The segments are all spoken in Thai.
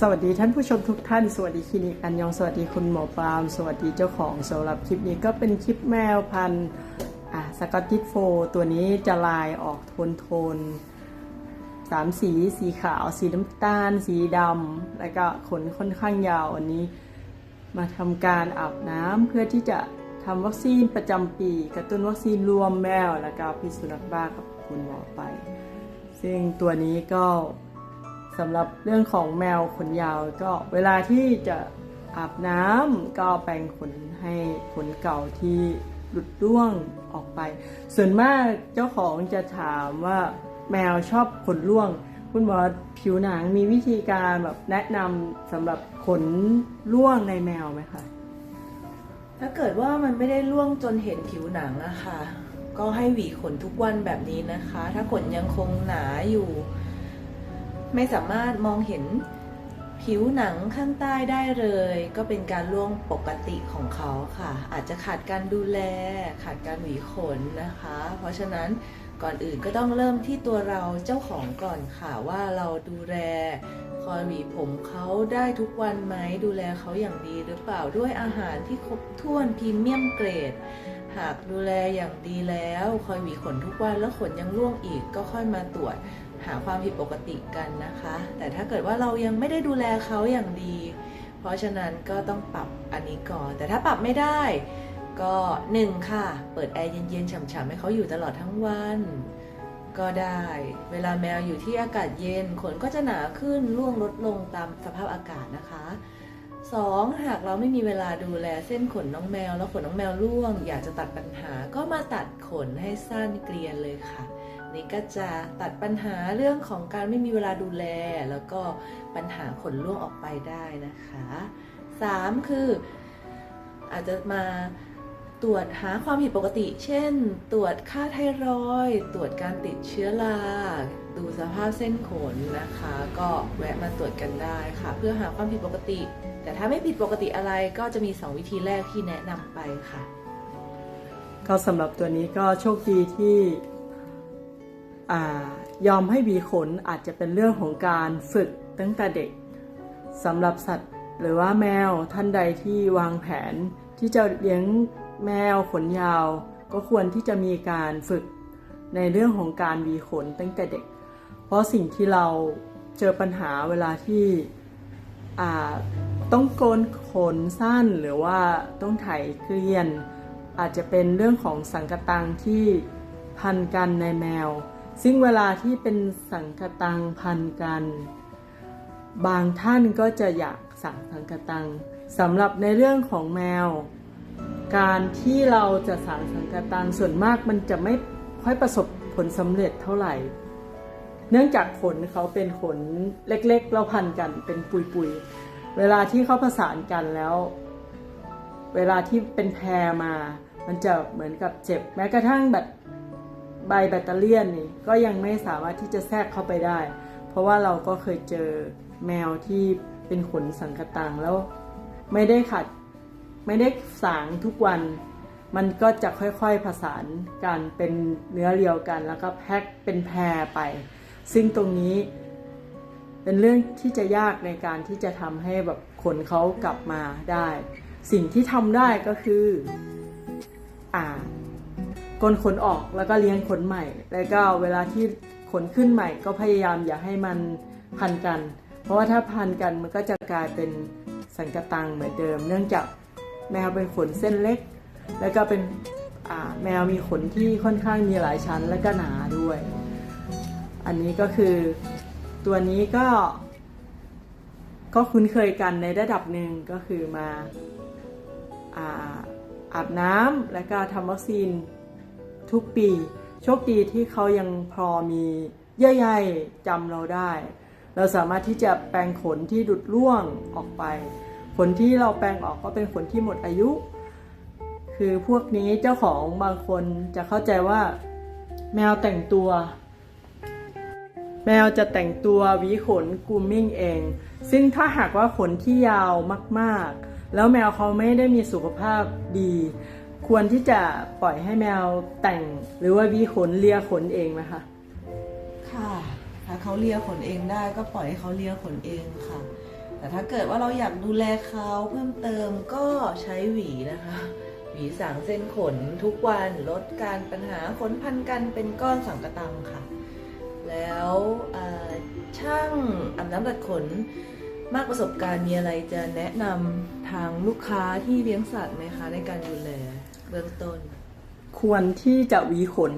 สวัสดีท่านผู้ชมทุกท่าน สวัสดีคลินิกอันยอง สวัสดีคุณหมอปามสวัสดีเจ้าของสำหรับคลิปนี้ก็เป็นคลิปแมวพันธุ์อะสกอตติชโฟตัวนี้จะลายออกโทนโทนสามสี สีขาว สีน้ำตาล สีดำแล้วก็ขนค่อนข้างยาวอันนี้ มาทำการอาบน้ำเพื่อที่จะทำวัคซีนประจำปี กระตุ้นวัคซีนรวมแมวแล้วก็พิษสุนัขบ้ากับคุณหมอไป ซึ่งตัวนี้ก็ สำหรับเรื่องของแมวขนยาวก็เวลาที่จะอาบน้ำก็แปรงขนให้ขนเก่าที่หลุดร่วงออกไป ส่วนมากเจ้าของจะถามว่าแมวชอบขนร่วง คุณหมอผิวหนังมีวิธีการแบบแนะนำสำหรับขนร่วงในแมวไหมคะถ้าเกิดว่ามันไม่ได้ล่วงจนเห็นผิวหนังอะค่ะก็ให้หวีขนทุกวันแบบนี้นะคะ ถ้าขนยังคงหนาอยู่ ไม่สามารถมองเห็นผิวหนังข้างใต้ได้เลย ก็เป็นการล่วงปกติของเขาค่ะ อาจจะขาดการดูแล ขาดการหวีขนนะคะ เพราะฉะนั้นก่อนอื่นก็ต้องเริ่มที่ตัวเราเจ้าของก่อนค่ะว่าเราดูแลคอยหวีผมเขาได้ทุกวันไหมดูแลเขาอย่างดีหรือเปล่าด้วยอาหารที่ครบถ้วนพรีเมียมเกรด หากดูแลอย่างดีแล้วคอยหวีขนทุกวันแล้วขนยังร่วงอีกก็ค่อยมาตรวจหาความผิดปกติกันนะคะ แต่ถ้าเกิดว่าเรายังไม่ได้ดูแลเขาอย่างดี เพราะฉะนั้นก็ต้องปรับอันนี้ก่อน แต่ถ้าปรับไม่ได้ก็หนึ่งค่ะ เปิดแอร์เย็นๆฉ่ำๆให้เขาอยู่ตลอดทั้งวัน ก็ได้ เวลาแมวอยู่ที่อากาศเย็นขนก็จะหนาขึ้นร่วงลดลงตามสภาพอากาศนะคะ 2. หากเราไม่มีเวลาดูแลเส้นขนน้องแมว แล้วขนน้องแมวร่วง อยากจะตัดปัญหาก็มาตัดขนให้สั้นเกลียนเลยค่ะ นี่ก็จะตัดปัญหาเรื่องของการไม่มีเวลาดูแล แล้วก็ปัญหาขนร่วงออกไปได้นะคะ 3. คืออาจจะมา ตรวจหาความผิดปกติ เช่น ตรวจค่าไทรอยด์ตรวจการติดเชื้อราดูสภาพเส้นขนนะคะ ก็แวะมาตรวจกันได้ค่ะ เพื่อหาความผิดปกติ แต่ถ้าไม่ผิดปกติอะไรก็จะมี 2 วิธีแรกที่แนะนำไปค่ะ ก็สำหรับตัวนี้ก็โชคดีที่ยอมให้หวีขนอาจจะเป็นเรื่องของการฝึกตั้งแต่เด็กสำหรับสัตว์หรือว่าแมวท่านใดที่วางแผนที่จะเลี้ยง แมวขนยาวก็ควรที่จะมีการฝึกในเรื่องของการวีขนตั้งแต่เด็ก เพราะสิ่งที่เราเจอปัญหาเวลาที่ต้องโกนขนสั้นหรือว่าต้องไถเกลียน อาจจะเป็นเรื่องของสังกตังที่พันกันในแมว ซึ่งเวลาที่เป็นสังกตังพันกัน บางท่านก็จะอยากสั่งสังกตังสำหรับในเรื่องของแมว การที่เราจะสั่งสังกะตังส่วนมากมันจะไม่ค่อยประสบผลสำเร็จเท่าไหร่ เนื่องจากขนเขาเป็นขนเล็กๆเราพันกันเป็นปุยๆ เวลาที่เขาผสานกันแล้ว เวลาที่เป็นแพรมา มันจะเหมือนกับเจ็บ แม้กระทั่งแบบใบแบตเตอเลียนนี่ก็ยังไม่สามารถที่จะแทรกเข้าไปได้ เพราะว่าเราก็เคยเจอแมวที่เป็นขนสังกตังแล้วไม่ได้ขัด ไม่ได้สางทุกวัน มันก็จะค่อยๆผสานกันเป็นเนื้อเรียวกัน แล้วก็แพ็คเป็นแพรไป ซึ่งตรงนี้เป็นเรื่องที่จะยากในการที่จะทำให้แบบขนเขากลับมาได้ สิ่งที่ทำได้ก็คือ อ่ากลขนออกแล้วก็เลี้ยงขนใหม่ แล้วก็เวลาที่ขนขึ้นใหม่ ก็พยายามอย่าให้มันพันกัน เพราะว่าถ้าพันกันมันก็จะกลายเป็นสังกตังเหมือนเดิม เนื่องจาก แมวเป็นขนเส้นเล็ก แล้วก็เป็นแมวมีขนที่ค่อนข้างมีหลายชั้นและก็หนาด้วย อันนี้ก็คือตัวนี้ก็ ก็คุ้นเคยกันในระดับหนึ่งก็คือมาอาอาบน้ำและก็ทำวัคซีนทุกปี โชคดีที่เขายังพอมีเยื่อใยจำเราได้ เราสามารถที่จะแปลงขนที่ดุดร่วงออกไป ขนที่เราแปลงออกก็เป็นขนที่หมดอายุ คือพวกนี้เจ้าของบางคนจะเข้าใจว่า แมวแต่งตัว แมวจะแต่งตัวหวีขนกูมมิ่งเอง ซึ่งถ้าหากว่าขนที่ยาวมากๆ แล้วแมวเขาไม่ได้มีสุขภาพดี ควรที่จะปล่อยให้แมวแต่งหรือว่าวีขนเลียขนเองนะคะค่ะถ้าเขาเลียขนเองได้ก็ปล่อยให้เขาเลียขนเองค่ะ แต่ถ้าเกิดว่าเราอยากดูแลเขาเพิ่มเติมก็ใช้หวีนะคะ หวีสางเส้นขนทุกวันลดการปัญหาขนพันกันเป็นก้อนสังกะตังค่ะ แล้วช่างอาบน้ำตัดขนมากประสบการณ์มีอะไรจะแนะนำทางลูกค้าที่เลี้ยงสัตว์ไหมคะในการดูแลเบื้องต้น ควรที่จะหวีขน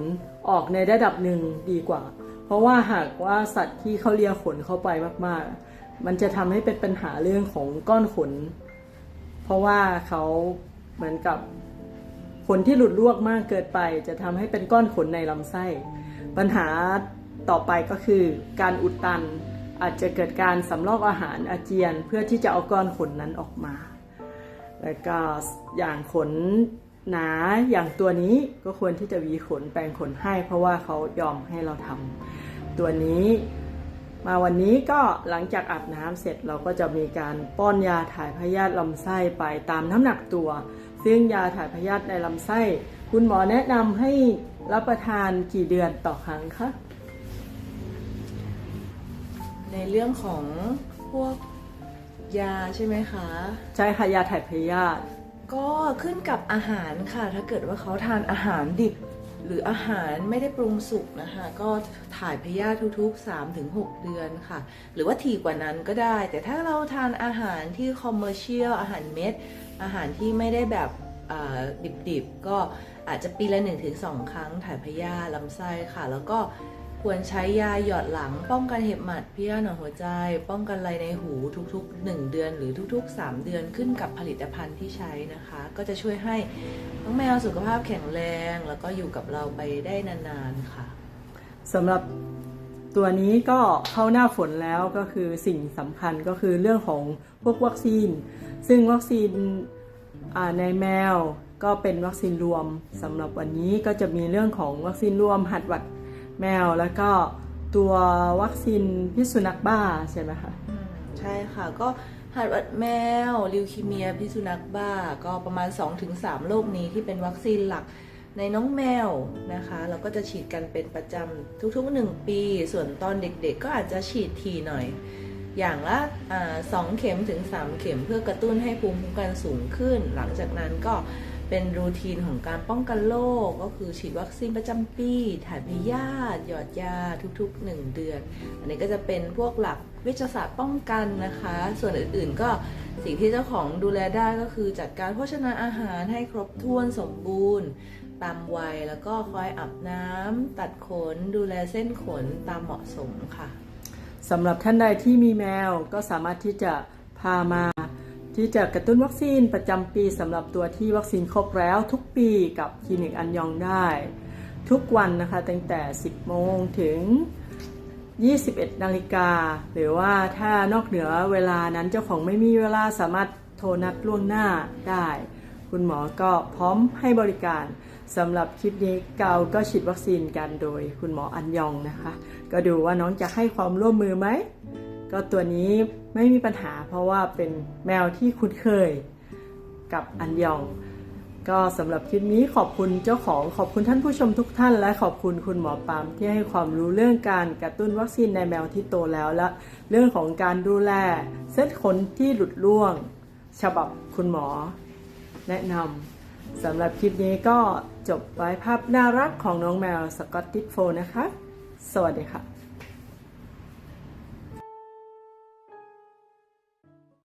ออกในระดับหนึ่งดีกว่า เพราะว่าหากว่าสัตว์ที่เขาเลียขนเข้าไปมากๆ มันจะทำให้เป็นปัญหาเรื่องของก้อนขน เพราะว่าเขาเหมือนกับขนที่หลุดลวกมากเกินไป จะทำให้เป็นก้อนขนในลำไส้ ปัญหาต่อไปก็คือการอุดตันอาจจะเกิดการสำลอกอาหารอาเจียนเพื่อที่จะเอาก้อนขนนั้นออกมา แล้วก็อย่างขนหนาอย่างตัวนี้ก็ควรที่จะวีขนแปรงขนให้ เพราะว่าเขายอมให้เราทำตัวนี้ มาวันนี้ก็หลังจากอาบน้ำเสร็จเราก็จะมีการป้อนยาถ่ายพยาธิลำไส้ไปตามน้ำหนักตัว ซึ่งยาถ่ายพยาธิในลำไส้ คุณหมอแนะนำให้รับประทานกี่เดือนต่อครั้งคะในเรื่องของพวกยาใช่ไหมคะ ใช่ค่ะยาถ่ายพยาธิก็ขึ้นกับอาหารค่ะ ถ้าเกิดว่าเขาทานอาหารดิบ หรืออาหารไม่ได้ปรุงสุกนะคะก็ถ่ายพยาธิทุกๆ 3-6 เดือนค่ะ หรือว่าถี่กว่านั้นก็ได้ แต่ถ้าเราทานอาหารที่คอมเมอร์เชียลอาหารเม็ด อาหารที่ไม่ได้แบบดิบๆ ก็อาจจะปีละ 1-2 ครั้งถ่ายพยาธิลำไส้ค่ะ แล้วก็ ควรใช้ยาหยอดหลัง ป้องกันเห็บหมัดพิษหนอนหัวใจ ป้องกันไรในหูทุกๆ 1 เดือน หรือทุกๆ 3 เดือนขึ้นกับผลิตภัณฑ์ที่ใช้นะคะ ก็จะช่วยให้น้องแมวสุขภาพแข็งแรง แล้วก็อยู่กับเราไปได้นานๆค่ะสำหรับตัวนี้ก็เข้าหน้าฝนแล้วก็คือสิ่งสำคัญก็คือเรื่องของพวกวัคซีน ซึ่งวัคซีนในแมวก็เป็นวัคซีนรวมสำหรับวันนี้ก็จะมีเรื่องของวัคซีนรวมหัดหวัด แมวแล้วก็ตัววัคซีนพิษสุนัขบ้าใช่ไหมคะ ใช่ค่ะ ก็หัดวัดแมวลิวคีเมียพิษสุนัขบ้า ก็ประมาณ 2-3โรคนี้ที่เป็นวัคซีนหลักในน้องแมวนะคะ เราก็จะฉีดกันเป็นประจำทุกๆ 1 ปี ส่วนตอนเด็กๆ ก็อาจจะฉีดทีหน่อย อย่างละสองเข็มถึง 3 เข็มเพื่อกระตุ้นให้ภูมิคุ้มกันสูงขึ้น หลังจากนั้นก็ เป็นรูทีนของการป้องกันโรคก็คือฉีดวัคซีนประจำปี ถ่ายพยาธิหยอดยาทุกๆ 1 เดือน อันนี้ก็จะเป็นพวกหลักวิทยาศาสตร์ป้องกันนะคะ ส่วนอื่นๆก็สิ่งที่เจ้าของดูแลได้ก็คือจัดการโภชนาอาหารให้ครบถ้วนสมบูรณ์ ตามวัยแล้วก็คอยอาบน้ำตัดขน ดูแลเส้นขนตามเหมาะสมค่ะสำหรับท่านใดที่มีแมวก็สามารถที่จะพามา ที่จะกระตุ้นวัคซีนประจำปีสำหรับตัวที่วัคซีนครบแล้วทุกปีกับคลินิกอันยองได้ ทุกวันนะคะตั้งแต่ 10 โมงถึง 21 นาฬิกา หรือว่าถ้านอกเหนือเวลานั้นเจ้าของไม่มีเวลาสามารถโทรนัดล่วงหน้าได้ คุณหมอก็พร้อมให้บริการสำหรับคลิปนี้เกาก็ฉีดวัคซีนกันโดยคุณหมออันยองนะคะ ก็ดูว่าน้องจะให้ความร่วมมือไหม ก็ตัวนี้ไม่มีปัญหาเพราะว่าเป็นแมวที่คุ้นเคยกับอันยอง ก็สำหรับคลิปนี้ขอบคุณเจ้าของขอบคุณท่านผู้ชมทุกท่าน และขอบคุณคุณหมอปามที่ให้ความรู้เรื่องการกระตุ้นวัคซีนในแมวที่โตแล้วและเรื่องของการดูแลเส้นขนที่หลุดร่วง ฉบับคุณหมอ แนะนำสำหรับคลิปนี้ก็จบไว้ภาพน่ารักของน้องแมวสกอตติชโฟนะคะ สวัสดีค่ะ